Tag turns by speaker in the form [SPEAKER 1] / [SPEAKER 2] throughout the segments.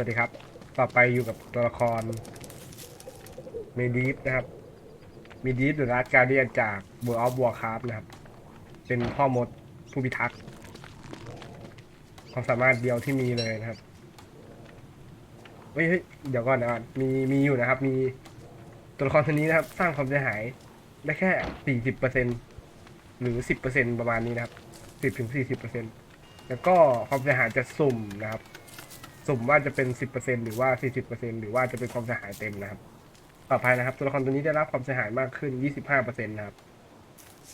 [SPEAKER 1] วัสดีครับ ต่อไปอยู่กับตัวละครเมดีฟนะครับเมดีฟหรือรัสการเดียนจากเบอร์ออฟวอร์คราฟนะครับ เป็นพ่อมดผู้พิทักษ์ความสามารถเดียวที่มีเลยนะครับเฮ้ยเดี๋ยวก่อนนะมีมีอยู่นะครับ มีตัวละครตัวนี้นะครับ สร้างความเสียหายได้แค่สี่สิบเปอร์เซ็นหรือสิบเปอร์เซ็นประมาณนี้นะครับสิบถึงสี่สิบเปอร์เซ็นแล้วก็ความเสียหายจะสุ่มนะครับ สุ่มว่าจะเป็นสิบเปอร์เซ็นหรือว่าสี่สิบเปอร์เซ็นหรือว่าจะเป็นความเสียหายเต็มนะครับ ต่อไปนะครับ ตัวละครตัวนี้จะรับความเสียหายมากขึ้นยี่สิบห้าเปอร์เซ็นนะครับ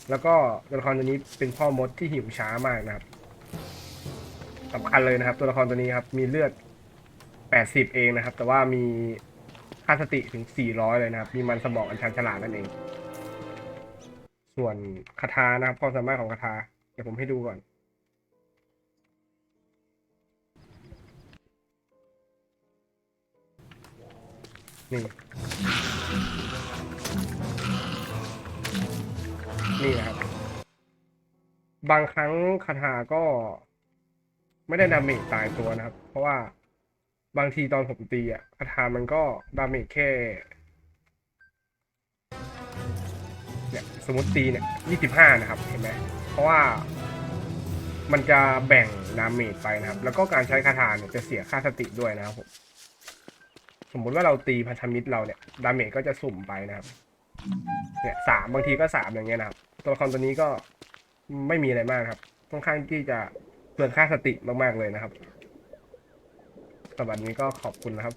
[SPEAKER 1] แล้วก็ตัวละครตัวนี้เป็นพ่อมดที่หิวช้ามากนะครับสำคัญเลยนะครับ ตัวละครตัวนี้ครับมีเลือด80เองนะครับ แต่ว่ามีค่าสติถึง400เลยนะครับ มีมันสมองอัญชันฉลาดนั่นเอง ส่วนคาถานะครับความสามารถของคาถาเดี๋ยวผมให้ดูก่อน นี่ นี่นะครับ บางครั้งคาถาก็ ไม่ได้ดาเมจตายตัวนะครับ เพราะว่าบางทีตอนผมตีอะคาถามันก็ดาเมจแค่เนี่ยสมมติตีเนี่ยยี่สิบห้านะครับ เห็นไหม เพราะว่ามันจะแบ่งดาเมจไปนะครับ แล้วก็การใช้คาถาเนี่ยจะเสียค่าสติด้วยนะครับผม มมุติว่าเราตีพันธมิตรเราเนี่ยดาเมจก็จะสุ่มไปนะครับเนี่ยสามบางทีก็สามอย่างเงี้ยนะครับ ตัวละครตัวนี้ก็ไม่มีอะไรมากครับค่อนข้างที่จะเปลืองค่าสติมากๆเลยนะครับสำหรับวันนี้ก็ขอบคุณนะครับ